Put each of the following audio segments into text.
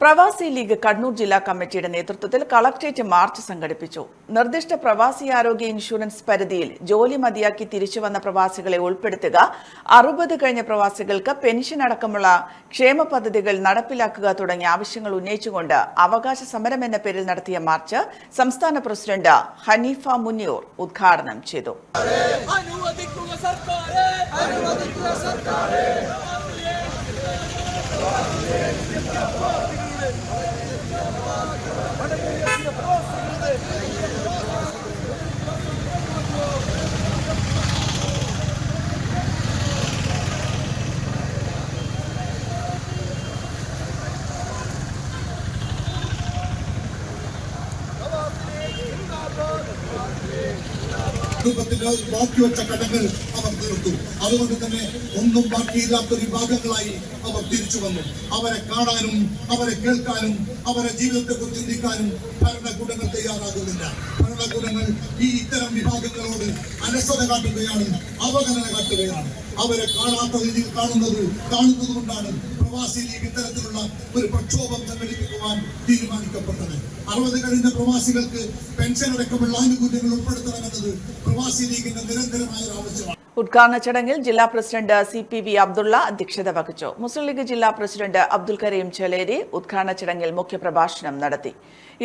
പ്രവാസി ലീഗ് കണ്ണൂർ ജില്ലാ കമ്മിറ്റിയുടെ നേതൃത്വത്തിൽ കളക്ട്രേറ്റ് മാർച്ച് സംഘടിപ്പിച്ചു. നിർദ്ദിഷ്ട പ്രവാസി ആരോഗ്യ ഇൻഷുറൻസ് പരിധിയിൽ ജോലി മതിയാക്കി തിരിച്ചുവന്ന പ്രവാസികളെ ഉൾപ്പെടുത്തുക അറുപത് കഴിഞ്ഞ പ്രവാസികൾക്ക് പെൻഷൻ അടക്കമുള്ള ക്ഷേമ പദ്ധതികൾ നടപ്പിലാക്കുക തുടങ്ങിയ ആവശ്യങ്ങൾ ഉന്നയിച്ചുകൊണ്ട് അവകാശ സമരം എന്ന പേരിൽ നടത്തിയ മാർച്ച് സംസ്ഥാന പ്രസിഡന്റ് ഹനീഫ മുനിയൂർ ഉദ്ഘാടനം ചെയ്തു. കുടുംബത്തിന് ബാക്കിവെച്ച കടങ്ങൾ അവർ തീർത്തു. അതുകൊണ്ട് തന്നെ ഒന്നും ബാക്കിയില്ലാത്ത വിഭാഗങ്ങളായി അവർ തിരിച്ചു വന്നു. അവരെ കാണാനും അവരെ കേൾക്കാനും അവരെ ജീവിതത്തെ കുറിച്ച് ചിന്തിക്കാനും ഭരണകൂടങ്ങൾ തയ്യാറാകുന്നില്ല. ഭരണകൂടങ്ങൾ ഈ ഇത്തരം വിഭാഗങ്ങളോട് അലസത കാട്ടുകയാണ് അവഗണന കാട്ടുകയാണ്. അവരെ കാണാത്ത രീതിയിൽ കാണുന്നത് കാണുന്നത് കൊണ്ടാണ് പ്രവാസി ലീഗ് ഇത്തരത്തിലുള്ള ഒരു പ്രക്ഷോഭം സംഘടിപ്പിക്കുവാൻ തീരുമാനിക്കപ്പെട്ടത്. അറുപത് കഴിഞ്ഞ പ്രവാസികൾക്ക് പെൻഷൻ അടക്കമുള്ള ആനുകൂല്യങ്ങൾ ഉൾപ്പെടുത്തണമെന്നത് പ്രവാസി ലീഗിന്റെ നിരന്തരമായ ഒരു ആവശ്യമാണ്. ഉദ്ഘാടന ചടങ്ങിൽ ജില്ലാ president C P V Abdulla അധ്യക്ഷത വഹിച്ചു. മുസ്ലിം ലീഗ് ജില്ലാ പ്രസിഡന്റ് അബ്ദുൽ കരീം ചലേരി ഉദ്ഘാടന ചടങ്ങിൽ മുഖ്യപ്രഭാഷണം നടത്തി.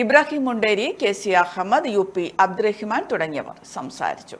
Ibrahim Munderi K C Ahammed U P Abdurahiman തുടങ്ങിയവർ സംസാരിച്ചു.